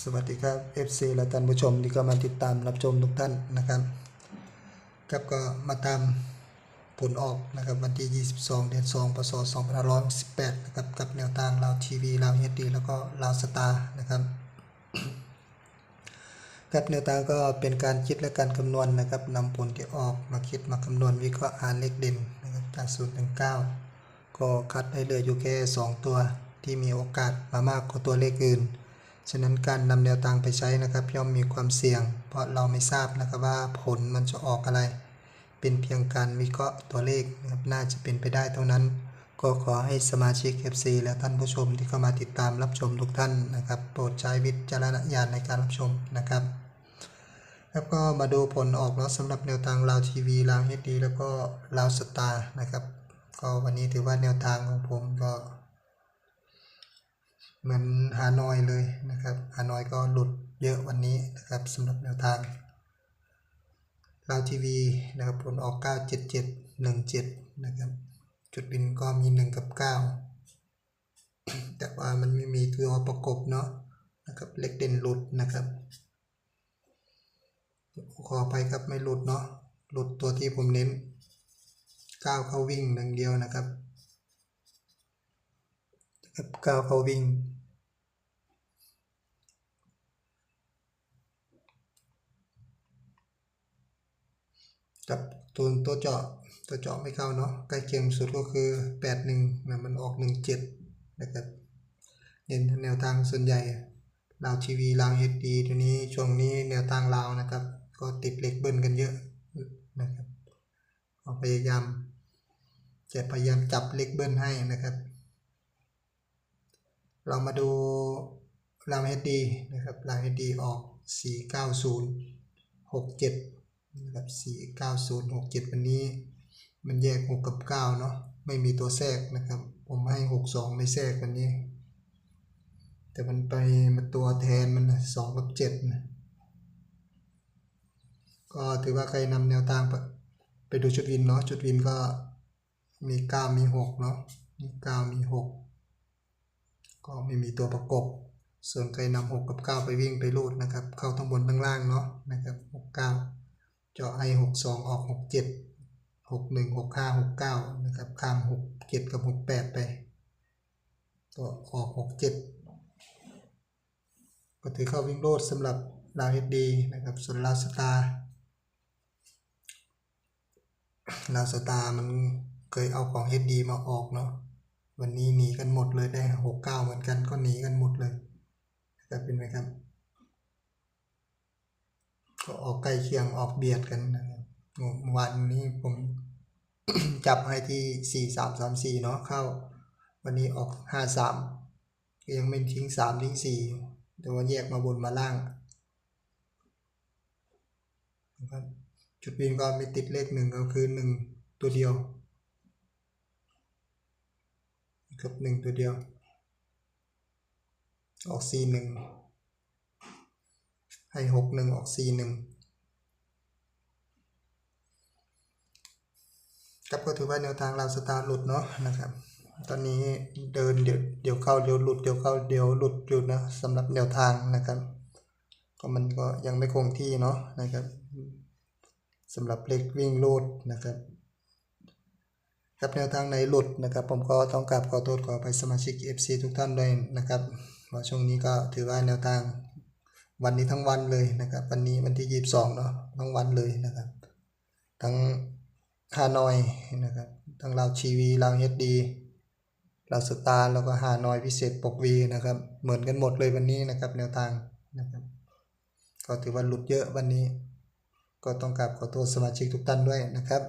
สวัสดีครับ FC และท่านผู้ชมที่ก็มาติดตามรับชมทุกท่านนะครับครับก็มาตามผลออกนะครับวันที่ 22 เดือน 2 พศ 2568นะครับกับแนวทางลาวทีวีลาวเฮดดีแล้วก็ลาวสตาร์นะครับครับแนวทางก็เป็นการคิดและการคำนวณนะครับนำผลที่ออกมาคิดมาคำนวณวิเคราะห์หาเลขเด่นนะครับจาก0ถึง9ก็คัดให้เหลืออยู่แค่ 2 ตัวที่มีโอกาสมามากกว่าตัวเลขอื่น ฉะนั้นการนำแนวทางไปใช้นะครับย่อมมีความเสี่ยง เพราะเราไม่ทราบนะครับว่าผลมันจะออกอะไร เป็นเพียงการวิเคราะห์ตัวเลขนะครับน่าจะเป็นไปได้เท่านั้น ก็ขอให้สมาชิก FC และท่านผู้ชมที่เข้ามาติดตามรับชมทุกท่านนะครับ โปรดใช้วิจารณญาณในการรับชมนะครับ แล้วก็มาดูผลออกแล้วสำหรับแนวทางลาวทีวีลาวเฮดดีแล้วก็ลาวสตาร์นะครับก็วันนี้ถือว่าแนวทางของผมก็ เหมือนฮานอยเลยนะครับฮานอยก็หลุดเยอะวันนี้นะครับสำหรับแนวทางลาวทีวีนะครับผลออก 97717 นะครับ จุดบินก็มี 1 กับ 9 แต่ว่ามันไม่มีตัวประกบเนาะนะครับเล็กเด่นหลุดนะครับขอไปครับไม่หลุดเนาะหลุดตัวที่ผมเน้น 9 เข้าวิ่งหนึ่งเดียวนะครับครับ9เข้าวิ่ง กับตัวตัวเจาะตัวเจาะไม่เข้าเนาะใกล้เคียงสุดก็คือ81นะมันออก17นะครับเน้นแนวทางส่วนใหญ่ลาวทีวีลาวเฮดดีตัวนี้ช่วงนี้แนวทางลาวนะครับ ก็ติดเหล็กเบิ้ลกันเยอะนะครับก็พยายามจะพยายามจับเหล็กเบิ้ลให้นะครับ เรามาดูลาวเฮดดีนะครับลาวเฮดดีออก 490 67 นะครับ49067 วันนี้ มันแยก 6 กับ 9 เนาะไม่มีตัวแทรกนะครับ ผมให้ 62 ไม่แทรกวันนี้ แต่มันไปมาตัวแทนมันนะ2กับ7นะก็ถือว่าใครนำแนวทางไปไปดูชุดวินเนาะชุดวินก็มี 9 มี 6 เนาะมี9มี 6 ก็ไม่มีตัวประกบส่วนใครนำ6กับ 9 ไปวิ่งไปรูดนะครับ เข้าทั้งบนทั้งล่างเนาะนะครับ6 9เจาะไอหกสองออกหกเจ็ดหกหนึ่งหกห้าหกเก้านะครับข้ามหกเจ็ดกับหกแปดไป ก็ออกหกเจ็ดก็ถือเข้าวิ่งโลดสำหรับลาวเฮดดีนะครับส่วนลาวสตาร์ลาวสตาร์มันเคยเอาของเฮดดีมาออกเนาะวันนี้หนีกันหมดเลยได้หกเก้าเหมือนกันก็หนีกันหมดเลยนะครับเป็นไหมครับ ก็ออกใกล้เคียงออกเบียดกันนะครับวันนี้ผมจับให้ที่สี่สามสามสี่เนาะเข้า วันนี้ออกห้าสามยังไม่ทิ้งสามทิ้งสี่แต่ว่าแยกมาบนมาล่างจุดวิ่งก็มีติดเลขหนึ่งก็คือหนึ่งตัวเดียวกับหนึ่งตัวเดียว ออกสี่หนึ่ง ให้หกหนึ่งออกสี่หนึ่งครับก็ถือว่าแนวทางเราสตาร์หลุดเนาะนะครับ ตอนนี้เดินเดี๋ยวเดี๋ยวเข้าเดี๋ยวหลุดเดี๋ยวเข้าเดี๋ยวหลุดอยู่นะสำหรับแนวทางนะครับ ก็มันก็ยังไม่คงที่เนาะนะครับสำหรับเล็กวิ่งโลดนะครับครับแนวทางไหนหลุดนะครับ ผมก็ต้องกราบขอโทษขอไปสมาชิก FC ทุกท่านด้วยนะครับว่าช่วงนี้ก็ถือว่าแนวทาง วันนี้ทั้งวันเลยนะครับ วันนี้วันที่22เนาะทั้งวันเลยนะครับ ทั้งฮานอยนะครับ ทั้งลาวชีวีลาวเฮดดีลาวสตาร์แล้วก็ฮานอยพิเศษปกวีนะครับ เหมือนกันหมดเลยวันนี้นะครับ แนวทางนะครับ ก็ถือว่าหลุดเยอะวันนี้ ก็ต้องกราบขอโทษสมาชิกทุกท่านด้วยนะครับ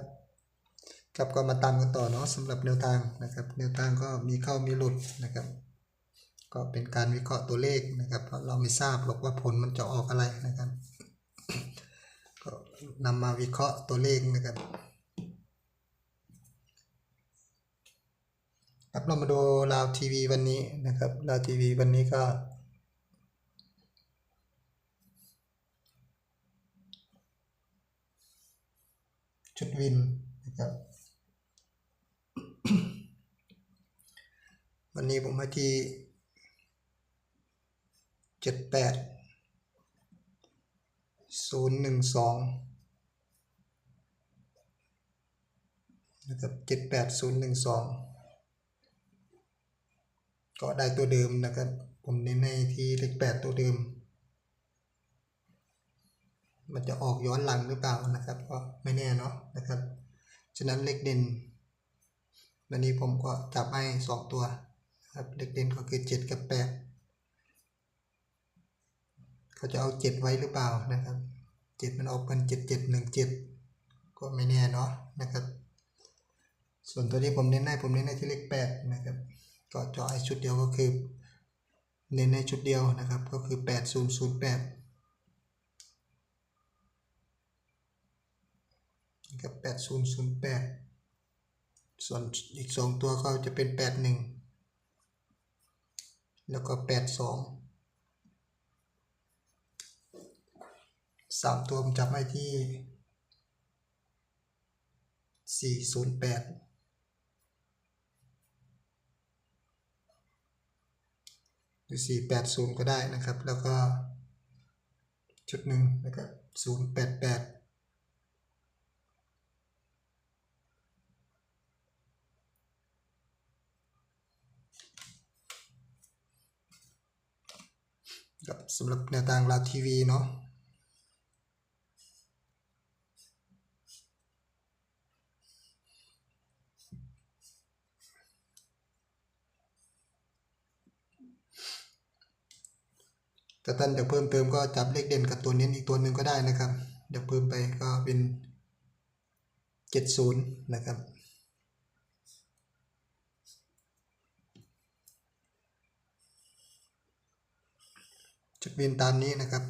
ครับก็มาตามกันต่อเนาะสำหรับแนวทางนะครับ แนวทางก็มีเข้ามีหลุดนะครับ ก็เป็นการวิเคราะห์ตัวเลขนะครับ เพราะเราไม่ทราบหรอกว่าผลมันจะออกอะไรนะครับ ก็นำมาวิเคราะห์ตัวเลขนะครับครับเรามาดูลาวทีวีวันนี้นะครับลาวทีวีวันนี้ก็ชุดวินนะครับวันนี้ผมให้ที่ จ็ดแปดศูนย์หนึ่งสองนะครับเจ็ดแปดศูนย์หนึ่งสองก็ได้ตัวเดิมนะครับ ผมเน้นในที่เลขแปดตัวเดิม มันจะออกย้อนหลังหรือเปล่านะครับ ก็ไม่แน่เนาะนะครับ ฉะนั้นเลขเด่นวันนี้ผมก็จับให้สองตัวนะครับเลขเด่นก็คือเจ็ดกับแปด เขาจะเอาเจ็ดไว้หรือเปล่านะครับเจ็ดมันออกเป็นเจ็ดเจ็ดหนึ่งเจ็ดก็ไม่แน่เนาะนะครับ ส่วนตัวที่ผมเน้นในผมเน้นในที่เลขแปดนะครับก็จาไอ้ชุดเดียวก็คือเน้นในชุดเดียวนะครับก็คือแปดศูนย์ศูนย์แปดกัย์แปดส่วนอีกสองตัวก็จะเป็นแปดหนึ่งแล้วก็แปดสอง สามตัวผมจับไว้ที่สี่ศูนย์แปดหรือสี่แปดศูนย์ก็ได้นะครับ แล้วก็ชุดหนึ่งนะครับศูนย์แปดแปดกับสำหรับแนวทางลาวทีวีเนาะ ถ้าท่านอยากเพิ่มเติมก็จับเลขเด่นกับตัวเน้นอีกตัวหนึ่งก็ได้นะครับเดี๋ยวเพิ่มไปก็เป็น 70 นะครับ ชุดวินตามนี้นะครับ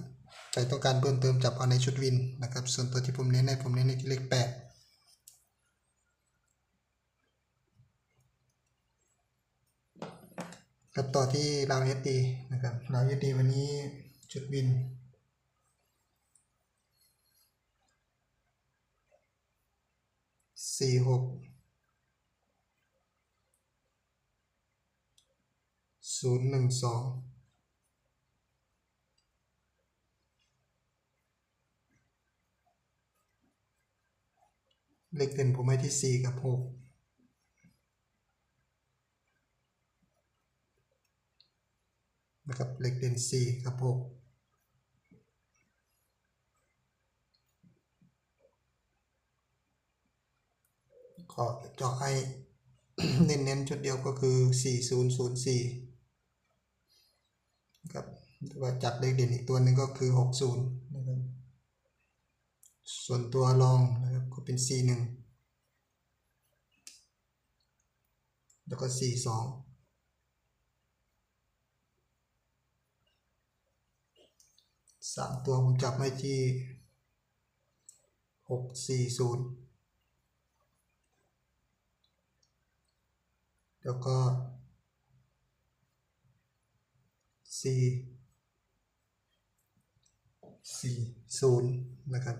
ใครต้องการเพิ่มเติมจับเอาในชุดวินนะครับ ส่วนตัวที่ผมเน้นในผมเน้นในเลข8 กับต่อที่ราวเอสดีนะครับราวเอสดีวันนี้จุดบิน สี่หกศูนย์หนึ่งสองเลขเด่นผมไห้ที่สี่กับหก นะครับเลขเด่นสี่กับหกขอเจาะให้เน้นๆชุดเดียวก็คือ 4004นะครับหรือว่าจับเลขเด่นอีกตัวหนึ่งก็คือ 60นะครับส่วนตัวรองนะครับก็เป็น 41 แล้วก็ 42 สามตัวผมจับไว้ที่640แล้วก็สี่สี่ศูนย์นะครับ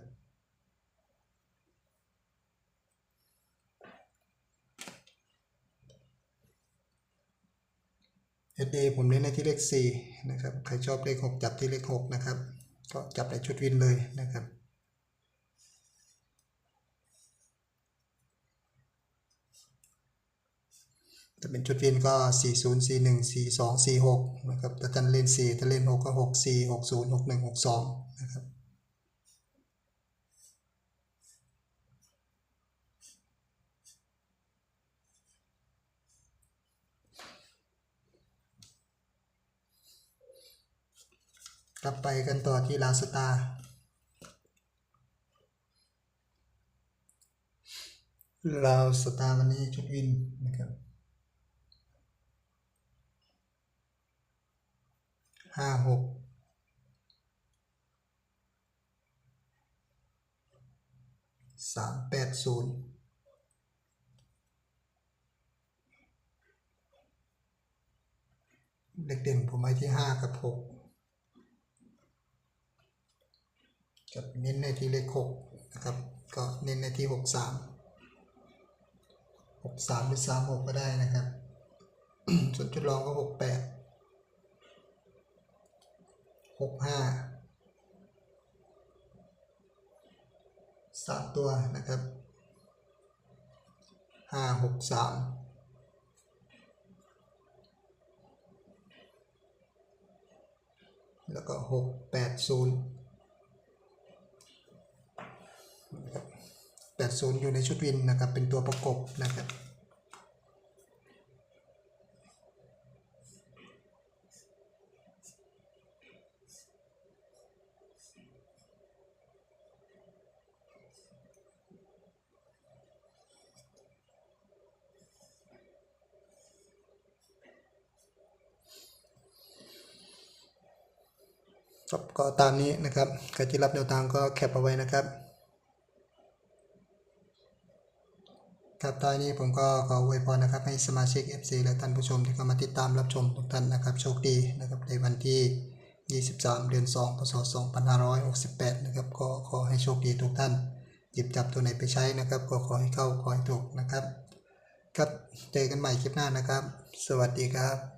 SD ผมเน้นในที่เลขสี่นะครับ ใครชอบเลขหกจับที่เลขหกนะครับ ก็จับได้ชุดวินเลยนะครับถ้าเป็นชุดวินก็ 4 0 4 1 4 2 4 6 นะครับถ้าท่านเล่น 4 ถ้าเล่น 6 ก็ 6 4 6 0 61 62 1 6 2 นะครับ กลับไปกันต่อที่ลาสตาลาวสตาวันนี้ชุดวินนะครับห้าหกสามแปดศูนย์เลขเด่นผมไว้ที่ห้ากับหก กับเน้นในที่เลขหกนะครับ ก็เน้นในที่หกสามหกสามหรือสามหกก็ได้นะครับ ส่วนจุดรองก็หกแปดหกห้าสามตัวนะครับห้าหกสามแล้วก็หกแปดศูนย์ แปดศูนอยู่ในชุดวินนะครับ เป็นตัวประกบนะครับครับก็ตามนี้นะครับใครที่รับแนวทางก็แคปเอาไว้นะครับ ครับตอนนี้ผมก็ขออวยพรนะครับให้สมาชิก FC และท่านผู้ชมที่เข้ามาติดตามรับชมทุกท่านนะครับโชคดีนะครับในวันที่ 23 เดือน 2 พศ 2568 นะครับก็ขอให้โชคดีทุกท่าน หยิบจับตัวไหนไปใช้นะครับ ก็ขอให้เข้าขอให้ถูกนะครับ ครับเจอกันใหม่คลิปหน้านะครับ สวัสดีครับ